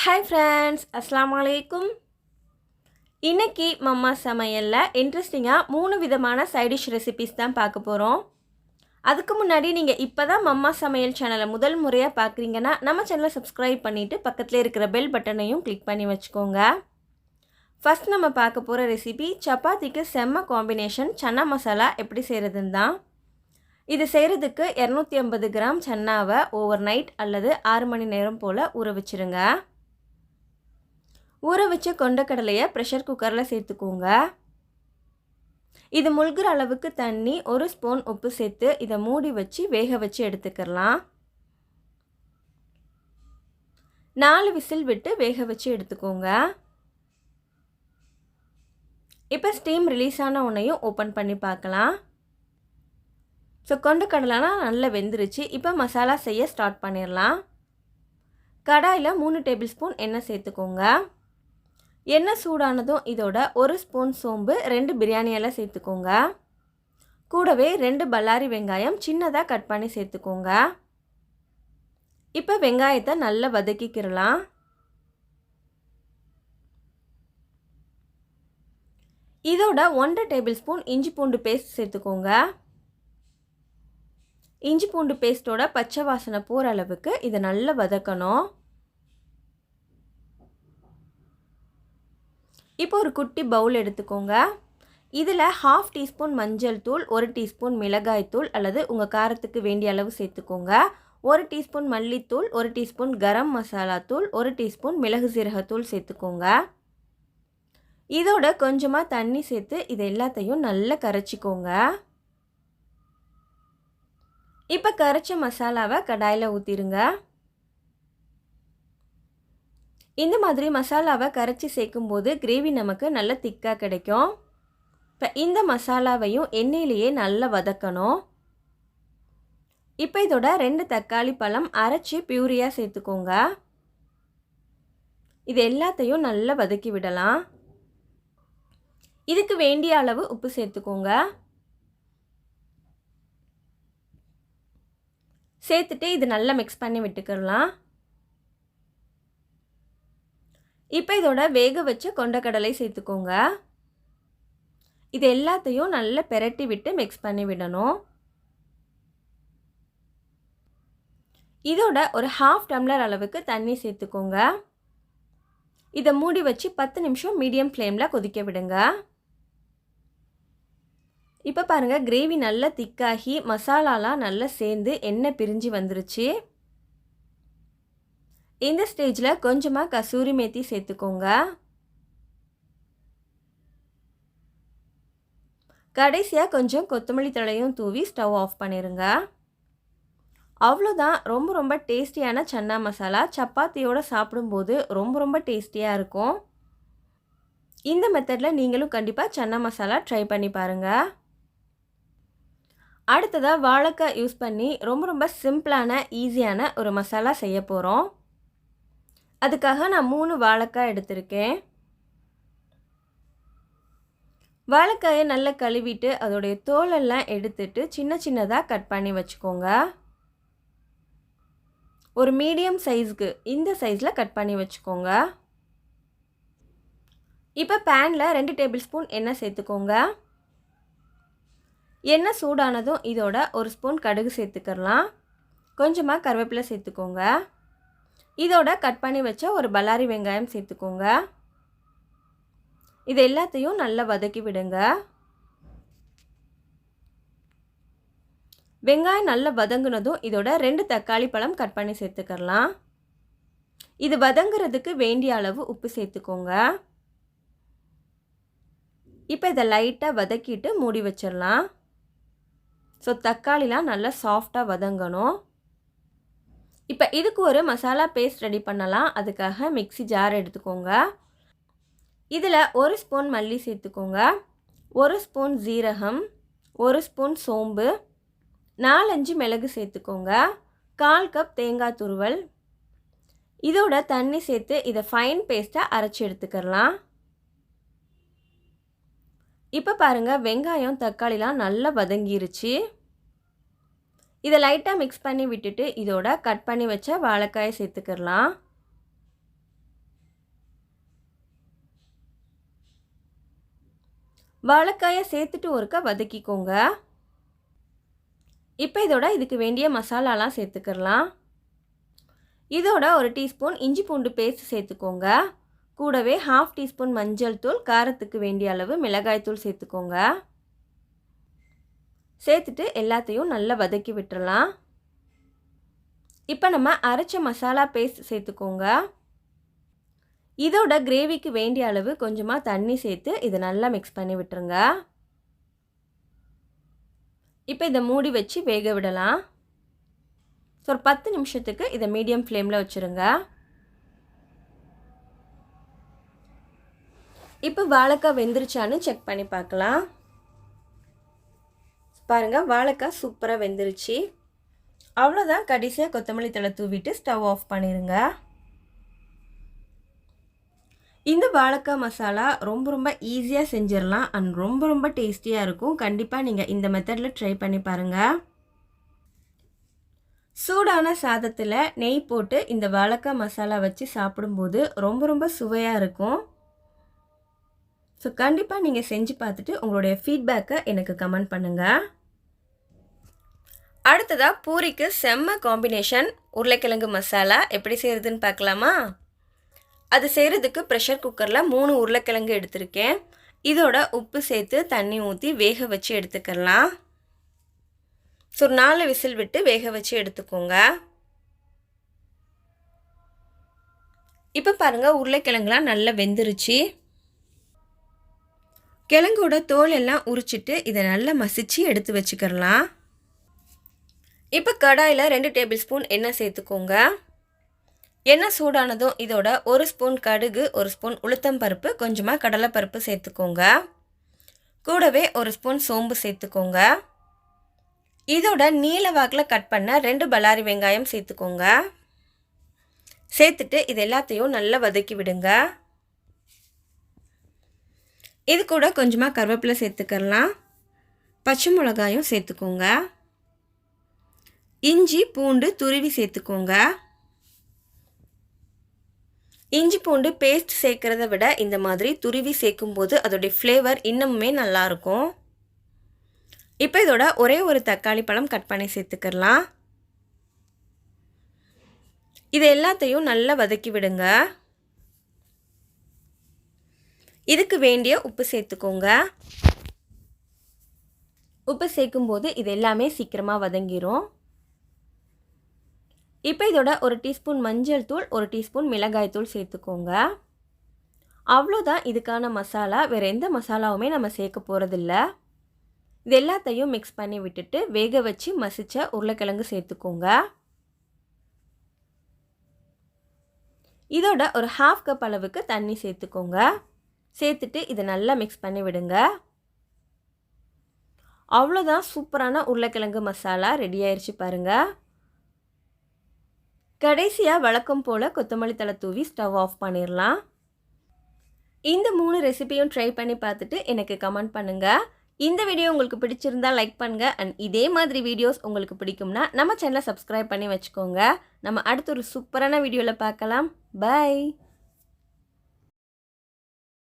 Hi friends அஸ்லாம் அலைக்கும் இன்றைக்கி மம்மா சமையலில் இன்ட்ரெஸ்டிங்காக மூணு விதமான சைடிஷ் ரெசிபிஸ் தான் பார்க்க போகிறோம் அதுக்கு முன்னாடி நீங்கள் இப்போ தான் மம்மா சமையல் சேனலை முதல் முறையாக பார்க்குறீங்கன்னா நம்ம சேனலை சப்ஸ்கிரைப் பண்ணிவிட்டு பக்கத்தில் இருக்கிற பெல் பட்டனையும் கிளிக் பண்ணி வச்சுக்கோங்க. ஃபஸ்ட் நம்ம பார்க்க போகிற ரெசிபி சப்பாத்திக்கு செம்ம காம்பினேஷன் சன்னா மசாலா எப்படி செய்கிறதுன்னு தான். இது செய்கிறதுக்கு இரநூத்தி ஐம்பது கிராம் சன்னாவை ஓவர் நைட் அல்லது ஆறு மணி நேரம் போல் ஊற வச்சுருங்க. ஊற வச்ச கொண்டக்கடலையை ப்ரெஷர் குக்கரில் சேர்த்துக்கோங்க. இது முழுகிற அளவுக்கு தண்ணி ஒரு ஸ்பூன் உப்பு சேர்த்து இதை மூடி வச்சு வேக வச்சு எடுத்துக்கலாம். நாலு விசில் விட்டு வேக வச்சு எடுத்துக்கோங்க. இப்போ ஸ்டீம் ரிலீஸ் ஆன உன்னையும் ஓப்பன் பண்ணி பார்க்கலாம். ஸோ கொண்டக்கடலைனா நல்லா வெந்துருச்சு. இப்போ மசாலா செய்ய ஸ்டார்ட் பண்ணிடலாம். கடாயில் மூணு டேபிள் ஸ்பூன் எண்ணெய் சேர்த்துக்கோங்க. எண்ணெய் சூடானதும் இதோட ஒரு ஸ்பூன் சோம்பு ரெண்டு பிரியாணி எல்லாம் சேர்த்துக்கோங்க. கூடவே ரெண்டு பல்லாரி வெங்காயம் சின்னதாக கட் பண்ணி சேர்த்துக்கோங்க. இப்போ வெங்காயத்தை நல்லா வதக்கிக்கிறலாம் இதோட ஒன்றரை டேபிள் ஸ்பூன் இஞ்சி பூண்டு பேஸ்ட் சேர்த்துக்கோங்க. இஞ்சி பூண்டு பேஸ்ட்டோட பச்சை வாசனை போகிற அளவுக்கு இதை நல்லா வதக்கணும். இப்போ ஒரு குட்டி பவுல் எடுத்துக்கோங்க. இதில் ஹாஃப் டீஸ்பூன் மஞ்சள் தூள் ஒரு டீஸ்பூன் மிளகாய் தூள் அல்லது உங்கள் காரத்துக்கு வேண்டிய அளவு சேர்த்துக்கோங்க. ஒரு டீஸ்பூன் மல்லித்தூள் ஒரு டீஸ்பூன் கரம் மசாலா தூள் ஒரு டீஸ்பூன் மிளகு சீரகத்தூள் சேர்த்துக்கோங்க. இதோட கொஞ்சமாக தண்ணி சேர்த்து இது எல்லாத்தையும் நல்லா கரைச்சிக்கோங்க. இப்போ கரைச்ச மசாலாவை கடாயில் ஊற்றிடுங்க இந்த மாதிரி மசாலாவை கரைச்சி சேர்க்கும்போது கிரேவி நமக்கு நல்ல திக்காக கிடைக்கும். இப்போ இந்த மசாலாவையும் எண்ணெயிலேயே நல்லா வதக்கணும். இப்போ இதோட ரெண்டு தக்காளி பழம் அரைச்சி பியூரியாக சேர்த்துக்கோங்க. இது எல்லாத்தையும் நல்லா வதக்கி விடலாம். இதுக்கு வேண்டிய அளவு உப்பு சேர்த்துக்கோங்க. சேர்த்துட்டு இது நல்லா மிக்ஸ் பண்ணி விட்டுக்கிடலாம் இப்போ இதோட வேக வச்ச கொண்டக்கடலை சேர்த்துக்கோங்க. இது எல்லாத்தையும் நல்லா பெரட்டி விட்டு மிக்ஸ் பண்ணி விடணும். இதோட ஒரு ஹாஃப் டம்ளர் அளவுக்கு தண்ணி சேர்த்துக்கோங்க. இதை மூடி வச்சு பத்து நிமிஷம் மீடியம் ஃப்ளேமில் கொதிக்க விடுங்க. இப்போ பாருங்கள் கிரேவி நல்லா திக்காகி மசாலாலாம் நல்லா சேர்ந்து எண்ணெய் பிரிஞ்சு வந்துருச்சு. இந்த ஸ்டேஜில் கொஞ்சமாக கசூரி மேத்தி சேர்த்துக்கோங்க. கடைசியாக கொஞ்சம் கொத்தமல்லி தழையும் தூவி ஸ்டவ் ஆஃப் பண்ணிடுங்க அவ்வளோதான் ரொம்ப ரொம்ப டேஸ்டியான சன்னா மசாலா. சப்பாத்தியோடு சாப்பிடும்போது ரொம்ப ரொம்ப டேஸ்டியாக இருக்கும். இந்த மெத்தடில் நீங்களும் கண்டிப்பாக சன்னா மசாலா ட்ரை பண்ணி பாருங்கள் அடுத்ததாக வாழைக்காய் யூஸ் பண்ணி ரொம்ப ரொம்ப சிம்பிளான ஈஸியான ஒரு மசாலா செய்ய போகிறோம் அதுக்காக நான் மூணு வாழைக்காய் எடுத்திருக்கேன். வாழைக்காயை நல்லா கழுவிட்டு அதோடைய தோலெல்லாம் எடுத்துட்டு சின்ன சின்னதாக கட் பண்ணி வச்சுக்கோங்க. ஒரு மீடியம் சைஸ்க்கு இந்த சைஸில் கட் பண்ணி வச்சுக்கோங்க. இப்போ பேனில் ரெண்டு டேபிள் ஸ்பூன் எண்ணெய் சேர்த்துக்கோங்க. எண்ணெய் சூடானதும் இதோட ஒரு ஸ்பூன் கடுகு சேர்த்துக்கலாம். கொஞ்சமாக கருவேப்பிலை சேர்த்துக்கோங்க. இதோட கட் பண்ணி வச்ச ஒரு பல்லாரி வெங்காயம் சேர்த்துக்கோங்க. இது எல்லாத்தையும் நல்லா வதக்கி விடுங்க. வெங்காயம் நல்லா வதங்கினதும் இதோட ரெண்டு தக்காளி பழம் கட் பண்ணி சேர்த்துக்கலாம். இது வதங்குறதுக்கு வேண்டிய அளவு உப்பு சேர்த்துக்கோங்க. இப்போ இதை லைட்டாக வதக்கிட்டு மூடி வச்சிடலாம். ஸோ தக்காளிலாம் நல்லா சாஃப்டாக வதங்கணும். இப்போ இதுக்கு ஒரு மசாலா பேஸ்ட் ரெடி பண்ணலாம். அதுக்காக மிக்சி ஜார் எடுத்துக்கோங்க. இதில் ஒரு ஸ்பூன் மல்லி சேர்த்துக்கோங்க. ஒரு ஸ்பூன் ஜீரகம் ஒரு ஸ்பூன் சோம்பு நாலஞ்சு மிளகு சேர்த்துக்கோங்க. கால் கப் தேங்காய் துருவல். இதோட தண்ணி சேர்த்து இதை ஃபைன் பேஸ்ட்டாக அரைச்சி எடுத்துக்கலாம் இப்போ பாருங்கள் வெங்காயம் தக்காளிலாம் நல்லா வதங்கிருச்சு. இதை லைட்டாக மிக்ஸ் பண்ணி விட்டுட்டு இதோட கட் பண்ணி வச்ச வாழைக்காயை சேர்த்துக்கிடலாம். வாழைக்காயை சேர்த்துட்டு ஒருக்கா வதக்கிக்கோங்க. இப்போ இதோட இதுக்கு வேண்டிய மசாலாலாம் சேர்த்துக்கிடலாம். இதோட ஒரு டீஸ்பூன் இஞ்சி பூண்டு பேஸ்ட் சேர்த்துக்கோங்க. கூடவே ஹாஃப் டீஸ்பூன் மஞ்சள் தூள் காரத்துக்கு வேண்டிய அளவு மிளகாய் தூள் சேர்த்துக்கோங்க. சேர்த்துட்டு எல்லாத்தையும் நல்லா வதக்கி விட்டுறலாம். இப்போ நம்ம அரைச்ச மசாலா பேஸ்ட் சேர்த்துக்கோங்க. இதோட கிரேவிக்கு வேண்டிய அளவு கொஞ்சமாக தண்ணி சேர்த்து இதை நல்லா மிக்ஸ் பண்ணி விட்டுருங்க. இப்போ இதை மூடி வச்சு வேக விடலாம். ஸோ ஒரு பத்து நிமிஷத்துக்கு இதை மீடியம் ஃப்ளேமில் வச்சுருங்க. இப்போ வாழைக்காய் வெந்துருச்சான்னு செக் பண்ணி பார்க்கலாம். பாருங்கள் வாழைக்காய் சூப்பராக வெந்துருச்சு. அவ்வளோதான் கடைசியாக கொத்தமல்லி தலை தூவிட்டு ஸ்டவ் ஆஃப் பண்ணிடுங்க இந்த வாழைக்காய் மசாலா ரொம்ப ரொம்ப ஈஸியாக செஞ்சிடலாம் அண்ட் ரொம்ப ரொம்ப டேஸ்டியாக இருக்கும். கண்டிப்பாக நீங்கள் இந்த மெத்தடில் ட்ரை பண்ணி பாருங்கள் சூடான சாதத்தில் நெய் போட்டு இந்த வாழைக்காய் மசாலா வச்சு சாப்பிடும்போது ரொம்ப ரொம்ப சுவையாக இருக்கும். ஸோ கண்டிப்பாக நீங்கள் செஞ்சு பார்த்துட்டு உங்களுடைய ஃபீட்பேக்கை எனக்கு கமெண்ட் பண்ணுங்கள் அடுத்ததாக பூரிக்கு செம்ம காம்பினேஷன் உருளைக்கிழங்கு மசாலா. எப்படி செய்கிறதுன்னு பார்க்கலாமா? அது செய்கிறதுக்கு ப்ரெஷர் குக்கரில் மூணு உருளைக்கிழங்கு எடுத்திருக்கேன். இதோட உப்பு சேர்த்து தண்ணி ஊற்றி வேக வச்சு எடுத்துக்கலாம். ஸோ நாலு விசில் விட்டு வேக வச்சு எடுத்துக்கோங்க. இப்போ பாருங்கள் உருளைக்கிழங்குலாம் நல்லா வெந்துருச்சு. கிழங்கோட தோல் எல்லாம் உரிச்சிட்டு இதை நல்லா மசிச்சு எடுத்து வச்சுக்கிறலாம். இப்போ கடாயில் ரெண்டு டேபிள் ஸ்பூன் எண்ணெய் சேர்த்துக்கோங்க. எண்ணெய் சூடானதும் இதோட ஒரு ஸ்பூன் கடுகு ஒரு ஸ்பூன் உளுத்தம் பருப்பு கொஞ்சமாக கடலைப்பருப்பு சேர்த்துக்கோங்க. கூடவே ஒரு ஸ்பூன் சோம்பு சேர்த்துக்கோங்க. இதோட நீல வாக்கில் கட் பண்ண ரெண்டு பல்லாரி வெங்காயம் சேர்த்துக்கோங்க. சேர்த்துட்டு இது எல்லாத்தையும் நல்லா வதக்கி விடுங்க. இது கூட கொஞ்சமாக கருவேப்பிலை சேர்த்துக்கலாம். பச்சை மிளகாயும் சேர்த்துக்கோங்க. இஞ்சி பூண்டு துருவி சேர்த்துக்கோங்க. இஞ்சி பூண்டு பேஸ்ட் சேர்க்குறத விட இந்த மாதிரி துருவி சேர்க்கும்போது அதோடைய ஃப்ளேவர் இன்னமுமே நல்லாயிருக்கும். இப்போ இதோட ஒரே ஒரு தக்காளி பழம் கட் பண்ணி சேர்த்துக்கலாம். இது எல்லாத்தையும் நல்லா வதக்கி விடுங்க. இதுக்கு வேண்டிய உப்பு சேர்த்துக்கோங்க. உப்பு சேர்க்கும்போது இது எல்லாமே சீக்கிரமாக வதங்கிரும். இப்போ இதோட ஒரு டீஸ்பூன் மஞ்சள் தூள் ஒரு டீஸ்பூன் மிளகாய் தூள் சேர்த்துக்கோங்க. அவ்வளோதான் இதுக்கான மசாலா. வேறு எந்த மசாலாவுமே நம்ம சேர்க்க போகிறதில்ல இது எல்லாத்தையும் மிக்ஸ் பண்ணி விட்டுட்டு வேக வச்சு மசித்த உருளைக்கிழங்கு சேர்த்துக்கோங்க. இதோட ஒரு ஹாஃப் கப் அளவுக்கு தண்ணி சேர்த்துக்கோங்க. சேர்த்துட்டு இதை நல்லா மிக்ஸ் பண்ணி விடுங்க. அவ்வளோதான் சூப்பரான உருளைக்கிழங்கு மசாலா ரெடி ஆயிடுச்சு பாருங்கள் கடைசியாக வழக்கம் போல் கொத்தமல்லி தலை தூவி ஸ்டவ் ஆஃப் பண்ணிடலாம் இந்த மூணு ரெசிபியும் ட்ரை பண்ணி பார்த்துட்டு எனக்கு கமெண்ட் பண்ணுங்கள் இந்த வீடியோ உங்களுக்கு பிடிச்சிருந்தா லைக் பண்ணுங்கள் அண்ட் இதே மாதிரி வீடியோஸ் உங்களுக்கு பிடிக்கும்னா நம்ம சேனலை சப்ஸ்கிரைப் பண்ணி வச்சுக்கோங்க. நம்ம அடுத்த ஒரு சூப்பரான வீடியோவில் பார்க்கலாம். பாய்